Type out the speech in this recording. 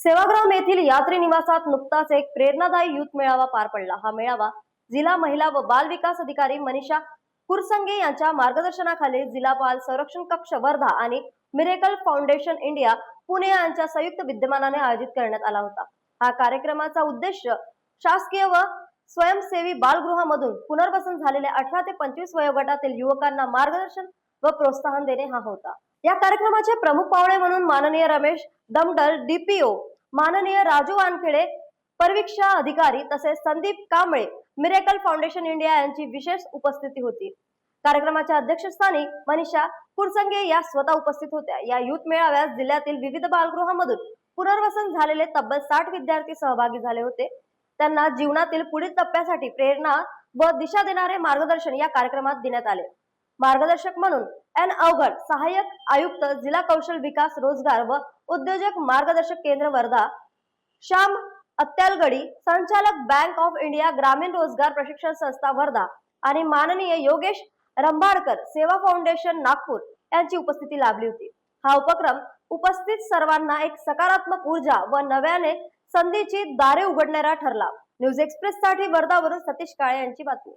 सेवाग्राम येथील यात्री निवासात नुकताच एक प्रेरणादायी युथ मेळावा पार पडला. हा मेळावा जिल्हा महिला व बाल विकास अधिकारी मनीषा कुरसंगे यांच्या मार्गदर्शनाखाली जिल्हा बाल संरक्षण कक्ष वर्धा आणि मिरेकल फाउंडेशन इंडिया पुणे यांच्या संयुक्त विद्यमानाने आयोजित करण्यात आला होता. हा कार्यक्रमाचा उद्देश शासकीय व स्वयंसेवी बालगृहामधून पुनर्वसन झालेल्या अठरा ते पंचवीस वयोगटातील युवकांना मार्गदर्शन व प्रोत्साहन देणे हा होता. या कार्यक्रमाचे प्रमुख पाहुणे म्हणून माननीय रमेश दमडल डीपीओ माननीय राजू वानखेडे परीक्षा अधिकारी तसेच Sandeep Kamble miracle foundation India यांची विशेष उपस्थिती होती. कार्यक्रमाच्या अध्यक्षस्थानी मनीषा कुरसंगे या स्वतः उपस्थित होत्या. या युथ मेळाव्यात जिल्ह्यातील विविध बालगृहामधून पुनर्वसन झालेले तब्बल साठ विद्यार्थी सहभागी झाले होते. त्यांना जीवनातील पुढील टप्प्यासाठी प्रेरणा व दिशा देणारे मार्गदर्शन या कार्यक्रमात देण्यात आले. मार्गदर्शक म्हणून एन अवघड सहाय्यक आयुक्त जिल्हा कौशल विकास रोजगार व उद्योजक मार्गदर्शक केंद्र वर्धा श्याम अत्यालगडी संचालक बँक ऑफ इंडिया ग्रामीण रोजगार प्रशिक्षण संस्था वर्धा आणि माननीय योगेश रंभाडकर सेवा फाउंडेशन नागपूर यांची उपस्थिती लाभली होती. हा उपक्रम उपस्थित सर्वांना एक सकारात्मक ऊर्जा व नव्याने संधीची दारे उघडणारा ठरला. न्यूज एक्सप्रेस साठी वर्धावरून सतीश काळे यांची बातमी.